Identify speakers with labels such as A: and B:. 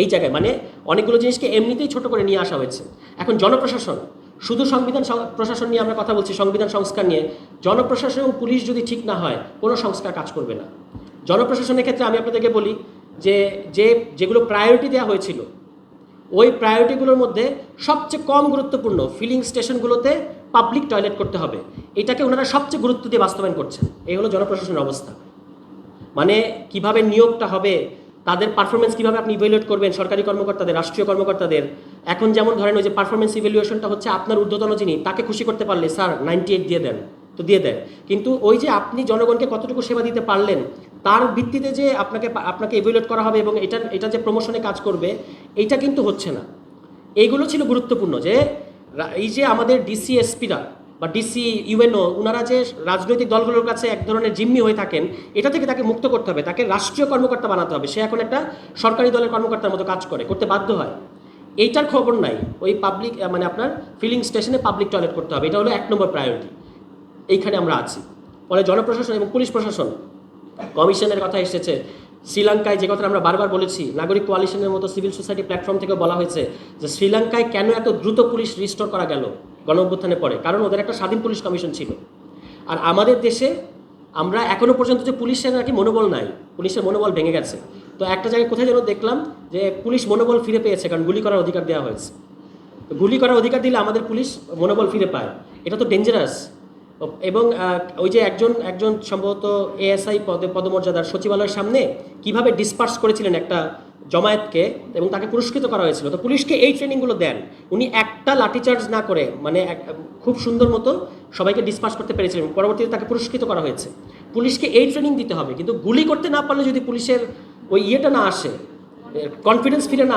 A: এই জায়গায়। মানে অনেকগুলো জিনিসকে এমনিতেই ছোট করে নিয়ে আসা হয়েছে। এখন জনপ্রশাসন, শুধু সংবিধান প্রশাসন নিয়ে আমরা কথা বলছি, সংবিধান সংস্কার নিয়ে। জনপ্রশাসন এবং পুলিশ যদি ঠিক না হয়, কোনো সংস্কার কাজ করবে না। জনপ্রশাসনের ক্ষেত্রে আমি আপনাদেরকে বলি যে যে, যেগুলো প্রায়োরিটি দেওয়া হয়েছিল, ওই প্রায়োরিটিগুলোর মধ্যে সবচেয়ে কম গুরুত্বপূর্ণ ফিলিং স্টেশনগুলোতে পাবলিক টয়লেট করতে হবে। এটাকে ওনারা সবচেয়ে গুরুত্ব দিয়ে বাস্তবায়ন করছেন। এই হলো জনপ্রশাসনের অবস্থা। মানে কীভাবে নিয়োগটা হবে তাদের পারফরমেন্স কীভাবে আপনি ইভ্যালুয়েট করবেন সরকারি কর্মকর্তাদের, রাষ্ট্রীয় কর্মকর্তাদের? এখন যেমন ধরেন ওই যে পারফরমেন্স ইভ্যালুয়েশনটা হচ্ছে আপনার ঊর্ধ্বতন যিনি, তাকে খুশি করতে পারলে, স্যার নাইনটি এইট দিয়ে দেন। তো দিয়ে দেয়। কিন্তু ওই যে আপনি জনগণকে কতটুকু সেবা দিতে পারলেন, তার ভিত্তিতে যে আপনাকে আপনাকে ইভ্যালুয়েট করা হবে এবং এটা এটা যে প্রমোশনে কাজ করবে, এইটা কিন্তু হচ্ছে না। এইগুলো ছিল গুরুত্বপূর্ণ যে এই যে আমাদের ডিসি এসপিরা বা ডিসি ইউএনও ওনারা যে রাজনৈতিক দলগুলোর কাছে এক ধরনের জিম্মি হয়ে থাকেন, এটা থেকে তাকে মুক্ত করতে হবে, তাকে রাষ্ট্রীয় কর্মকর্তা বানাতে হবে। সে এখন একটা সরকারি দলের কর্মকর্তার মতো কাজ করে, করতে বাধ্য হয়। এইটার খবর নাই। ওই পাবলিক মানে আপনার ফিলিং স্টেশনে পাবলিক টয়লেট করতে হবে। এটা হলো এক নম্বর প্রায়োরিটি এইখানে আমরা আছি। ফলে জনপ্রশাসন এবং পুলিশ প্রশাসন, কমিশনের কথা এসেছে। শ্রীলঙ্কায় যে কথা আমরা বারবার বলেছি, নাগরিক কোয়ালিশনের মতো সিভিল সোসাইটি প্ল্যাটফর্ম থেকে বলা হয়েছে যে শ্রীলঙ্কায় কেন এত দ্রুত পুলিশ রিস্টোর করা গেল? গণ অভ্যুত্থানের পরে কারণ ওদের একটা স্বাধীন পুলিশ কমিশন ছিল। আর আমাদের দেশে আমরা এখনও পর্যন্ত যে পুলিশের নাকি মনোবল নাই, পুলিশের মনোবল ভেঙে গেছে। তো একটা জায়গায় কোথায় যেন দেখলাম যে পুলিশ মনোবল ফিরে পেয়েছে, কারণ গুলি করার অধিকার দেওয়া হয়েছে। গুলি করার অধিকার দিলে আমাদের পুলিশ মনোবল ফিরে পায়। এটা তো ডেঞ্জারাস এবং ওই যে একজন একজন সম্ভবত এএসআই পদে পদমর্যাদার সচিবালয়ের সামনে কীভাবে ডিসপার্স করেছিলেন একটা জমায়েতকে এবং তাকে পুরস্কৃত করা হয়েছিল। তো পুলিশকে এই ট্রেনিংগুলো দেন। উনি একটা লাঠিচার্জ না করে মানে খুব সুন্দর মতো সবাইকে ডিসপাস করতে পেরেছিলেন পরবর্তীতে তাকে পুরস্কৃত করা হয়েছে। পুলিশকে এই ট্রেনিং দিতে হবে, কিন্তু গুলি করতে না পারলে যদি পুলিশের ওই ইয়েটা না আসে কনফিডেন্স ফিরে না